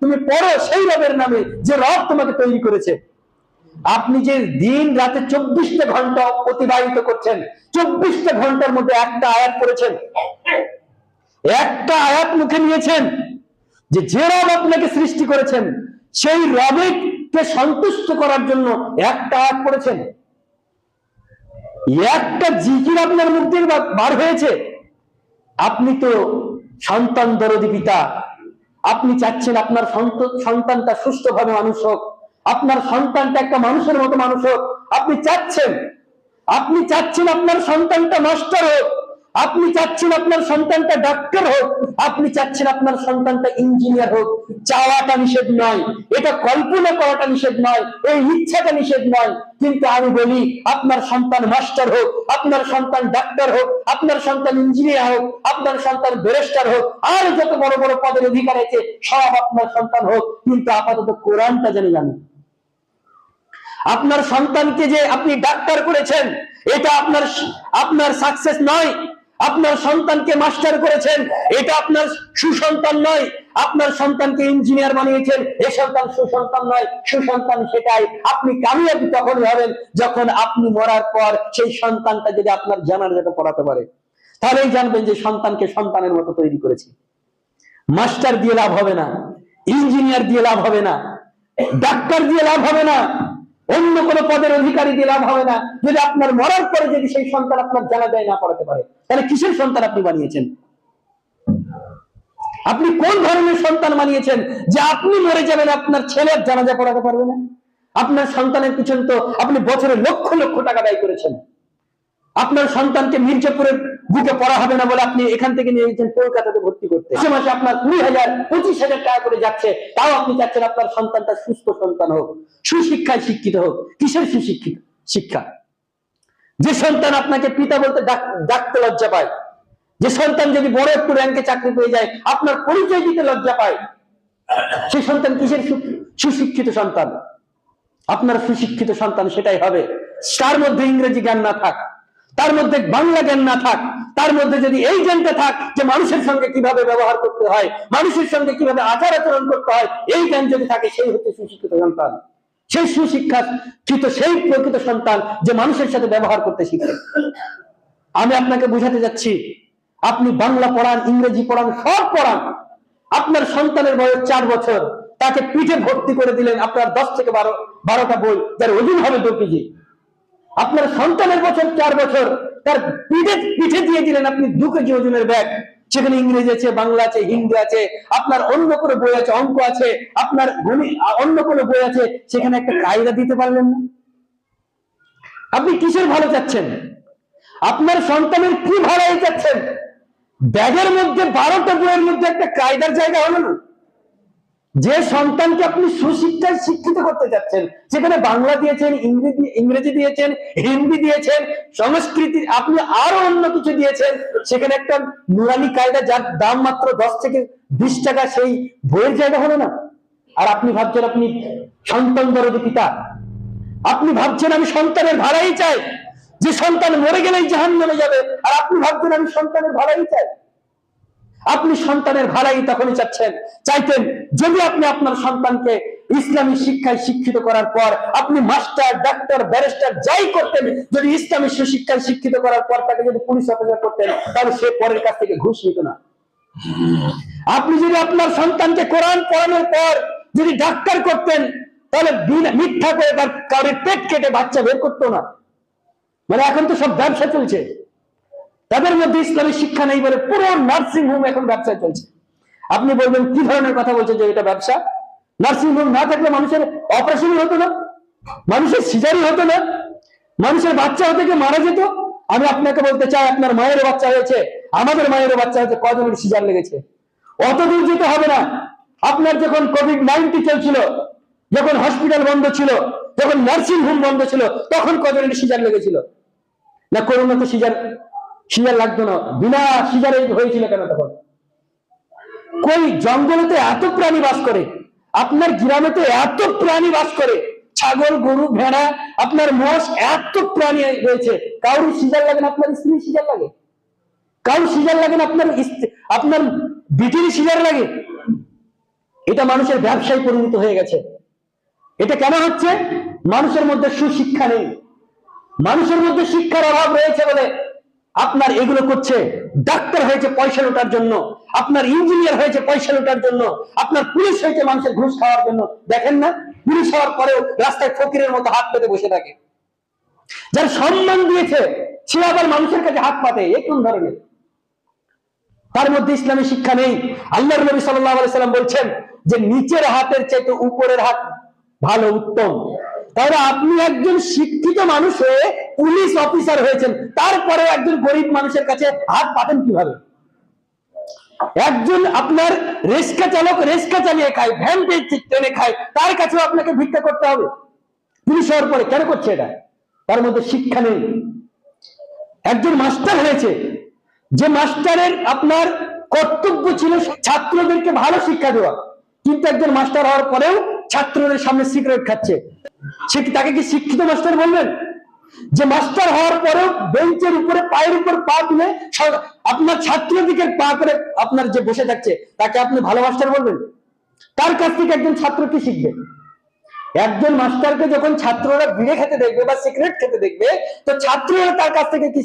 তুমি পড়ো সেই রবের নামে যে রব তোমাকে তৈরি করেছে। আপনি যে দিন রাতে চব্বিশটা ঘণ্টা অতিবাহিত করছেন, চব্বিশটা ঘণ্টার মধ্যে একটা আয়াত করেছেন একটা আয়াত মুখে নিয়েছেন, যে যে রব আপনাকে সৃষ্টি করেছেন, সেই রবেকে সন্তুষ্ট করার জন্য একটা আয়াত করেছেন একটা জিকির আপনার মুখ থেকে বার হয়েছে। আপনি তো সন্তান দরদি পিতা, আপনি চাচ্ছেন আপনার সন্ত- সন্তানটা সুস্থভাবে মানুষ হোক, আপনার সন্তানটা একটা মানুষের মতো মানুষ হোক, আপনি চাচ্ছেন আপনি চাচ্ছেন আপনার সন্তানটা মাস্টার হোক। আপনি চাচ্ছেন আপনার সন্তানটা ডাক্তার হোক, আপনি চাচ্ছেন আপনার সন্তানটা ইঞ্জিনিয়ার হোক, চাওয়াটা নিষেধ নয়, এটা কল্পনা করাটা নিষেধ নয়, এই ইচ্ছাটা নিষেধ নয়। কিন্তু আমি বলি, আপনার সন্তান মাস্টার হোক, আপনার সন্তান ডাক্তার হোক, আপনার সন্তান ইঞ্জিনিয়ার হোক, আপনার সন্তান ব্যারিস্টার হোক, আর যত বড় বড় পদের অধিকার আছে, সব আপনার সন্তান হোক, কিন্তু আপাতত কোরআনটা জানি জানেন আপনার সন্তানকে যে আপনি ডাক্তার করেছেন, এটা আপনার আপনার সাকসেস নয়। আপনার সন্তানকে মাস্টার করেছেন, এটা আপনার সুসন্তান নয়। আপনার সন্তানকে ইঞ্জিনিয়ার বানিয়েছেন, এ সন্তান সুসন্তান নয়, সুসন্তান সেটাই। আপনি কামিয়াবি তখনই হবেন যখন আপনি মরার পর সেই সন্তানটা যদি আপনার জানার জানাজাটা পড়াতে পারে। তাহলেই জানবেন যে সন্তানকে সন্তানের মতো তৈরি করেছি। মাস্টার দিয়ে লাভ হবে না, ইঞ্জিনিয়ার দিয়ে লাভ হবে না, ডাক্তার দিয়ে লাভ হবে না। অন্য কোনো পদের অধিকারী দিয়ে লাভ হবে না। যদি আপনার মরার পরে যদি সেই সন্তান আপনার জানা যায় না পড়াতে পারে, তাহলে কিসের সন্তান আপনি বানিয়েছেন? আপনি কোন ধরনের সন্তান বানিয়েছেন যে আপনি মরে যাবেন, আপনার ছেলের জানাজা পড়াতে পারবে না? আপনার সন্তানের পিছন তো আপনি বছরে লক্ষ লক্ষ টাকা ব্যয় করেছেন। আপনার সন্তানকে মির্জাপুরের বুকে পড়া হবে না বলে আপনি এখান থেকে নিয়ে গেছেন কলকাতাতে ভর্তি করতে। মাসে মাসে আপনার কুড়ি হাজার, পঁচিশ হাজার টাকা করে যাচ্ছে। তাও আপনি চাচ্ছেন আপনার সন্তানটা সুস্থ সন্তান হোক, সুশিক্ষায় শিক্ষিত হোক। কিসের সুশিক্ষিত? শিক্ষা। যে সন্তান আপনাকে পিতা বলতে ডাকতে লজ্জা পায়। যে সন্তান যদি বড় একটু র্যাঙ্কে চাকরি পেয়ে যায়, আপনার পরিচয় দিতে লজ্জা পায়। সেই সন্তান কিসের সুশিক্ষিত সন্তান? আপনার সুশিক্ষিত সন্তান সেটাই হবে। তার মধ্যে ইংরেজি জ্ঞান না থাক। তার মধ্যে বাংলা জ্ঞান না থাক। তার মধ্যে যদি এই জ্ঞানটা থাক যে মানুষের সঙ্গে কীভাবে ব্যবহার করতে হয়, মানুষের সঙ্গে কীভাবে আচার আচরণ করতে হয়, এই জ্ঞান যদি থাকে, সেই হচ্ছে সুশিক্ষিত সন্তান। সেই সুশিক্ষা কৃত সেই প্রকৃত সন্তান যে মানুষের সাথে ব্যবহার করতে শিখে। আমি আপনাকে বুঝাতে যাচ্ছি, আপনি বাংলা পড়ান, ইংরেজি পড়ান, সব পড়ান। আপনার সন্তানের বয়স চার বছর। তাকে পিঠে ভর্তি করে দিলেন আপনার দশ থেকে বারো, বারোটা বই, যার ওজন হবে দু আপনার সন্তানের বছর চার বছর। তার পিঠে পিঠে দিয়ে দিলেন আপনি দু কেজি ওজনের ব্যাগ? সেখানে ইংরেজি আছে, বাংলা আছে, হিন্দি আছে, আপনার অন্য কোনো বই আছে, অঙ্ক আছে, আপনার অন্য কোনো বই আছে, সেখানে একটা কায়দা দিতে পারলেন না। আপনি কিসের ভালো চাচ্ছেন? আপনার সন্তানের কি ভাড়াই চাচ্ছেন? ব্যাগের মধ্যে বারোটা বইয়ের মধ্যে একটা কায়দার জায়গা হলো না। যে সন্তানকে আপনি সুশিক্ষায় শিক্ষিত করতে যাচ্ছেন সেখানে বাংলা দিয়েছেন, ইংরেজি ইংরেজি দিয়েছেন, হিন্দি দিয়েছেন, সংস্কৃতি, আপনি আরও অন্য কিছু দিয়েছেন, সেখানে একটা নুরানি কায়দা যার দাম মাত্র দশ থেকে বিশ টাকা, সেই বইয়ের জায়গা হলো না? আর আপনি ভাবছেন আপনি সন্তান দরদি পিতা। আপনি ভাবছেন আমি সন্তানের ভাড়াই চাই, যে সন্তান মরে গেলেই জাহান নামে যাবে, আর আপনি ভাবছেন আমি সন্তানের ভাড়াই চাই। আপনি সন্তানের ভাড়াই তখনই চাচ্ছেন। চাইতেন, যদি আপনি আপনার সন্তানকে ইসলামী শিক্ষায় শিক্ষিত করার পর আপনি মাস্টার, ডাক্তার, ব্যারিস্টার যাই করতেন, যদি ইসলামী সুশিক্ষায় শিক্ষিত করার পর তাকে যদি পুলিশ অফিসার করতেন, তাহলে সে পরের কাছ থেকে ঘুষ নিত না। আপনি যদি আপনার সন্তানকে কোরআন পড়ানোর পর যদি ডাক্তার করতেন, তাহলে মিথ্যা করে তার কারোর পেট কেটে বাচ্চা বের করতো না। মানে এখন তো সব ব্যবসা চলছে। তাদের মধ্যে ইসলামী শিক্ষা নেই বলে পুরো নার্সিং হোম এখন ব্যবসায় চলছে। আপনি বলবেন, কি ধরনের কথা বলছে যে এটা ব্যবসা? নার্সিং হোম না থাকলে মানুষের অপারেশনই হতো না, মানুষের সিজারই হতো না, মানুষের বাচ্চা হতে গিয়ে মারা যেত। আমি আপনাকে বলতে চাই, আপনার মায়ের বাচ্চা হয়েছে, আমাদের মায়ের বাচ্চা হয়েছে, কজনের সিজার লেগেছে? অত দূর যেতে হবে না। আপনার যখন কোভিড নাইন্টিন চলছিল, যখন হসপিটাল বন্ধ ছিল, যখন নার্সিং হোম বন্ধ ছিল, তখন কজনের সিজার লেগেছিল? না করোনা তো সিজার সিজার লাগতো না, বিনা সিজারে হয়েছিল কেন তখন? কই জঙ্গলেতে এত প্রাণী বাস করে? আপনার গ্রামেতে এত প্রাণী বাস করে? ছাগল, গরু, ভেড়া, আপনার মোষ, এত প্রাণী রয়েছে। কারোর সিজার লাগে না আপনার স্ত্রী সিজার লাগে? কারোর সিজার লাগে না আপনার আপনার বিটির সিজার লাগে? এটা মানুষের ব্যবসায় পরিণত হয়ে গেছে। এটা কেন হচ্ছে? মানুষের মধ্যে সুশিক্ষা নেই। মানুষের মধ্যে শিক্ষার অভাব রয়েছে বলে আপনার এগুলো করছে, ডাক্তার হয়েছে পয়সা লোটার জন্য, আপনার ইঞ্জিনিয়ার হয়েছে পয়সা লোটার জন্য, আপনার পুলিশ হয়েছে মানুষের ঘুষ খাওয়ার জন্য। দেখেন না, পুলিশ হওয়ার পরেও রাস্তায় ফকিরের মতো হাত পেতে বসে থাকে। যার সম্মান দিয়েছে, সে আবার মানুষের কাছে হাত পাতে, এ কোন ধরনের? তার মধ্যে ইসলামী শিক্ষা নেই। আল্লাহ নবী সাল্লাম বলছেন যে নিচের হাতের চাইতে উপরের হাত ভালো, উত্তম। তাহলে আপনি একজন শিক্ষিত মানুষ হয়ে পুলিশ অফিসার হয়েছেন। তারপরে একজন গরিব মানুষের কাছে হাত পাতেন কীভাবে? একজন আপনার রেস্কা চালক রেস্কা চালিয়ে খায়, ভ্যান টেনে খায়, তার কাছেও আপনাকে ভিক্ষা করতে হবে। পুলিশ হওয়ার পরে কেন করছে এটা? তার মধ্যে শিক্ষা নেই। একজন মাস্টার হয়েছে। যে মাস্টারের আপনার কর্তব্য ছিল ছাত্রদেরকে ভালো শিক্ষা দেওয়া। কিন্তু একজন মাস্টার হওয়ার পরেও ছাত্রদের সামনে সিগারেট খাচ্ছে। সে তাকে কি শিক্ষিত মাস্টার বলবেন যে মাস্টার হওয়ার পরেও বেঞ্চের উপরে পায়ের উপর পা তুলে আপনার ছাত্রদিকে পা করে আপনার যে বসে থাকছে, তাকে আপনি ভালো মাস্টার বলবেন তার কাছ থেকে একজন ছাত্র কি শিখবে একজন মাস্টারকে যখন ছাত্ররা বিড়ে খেতে দেখবে বা সিগারেট খেতে দেখবে, তো ছাত্ররা তার কাছ থেকে কি?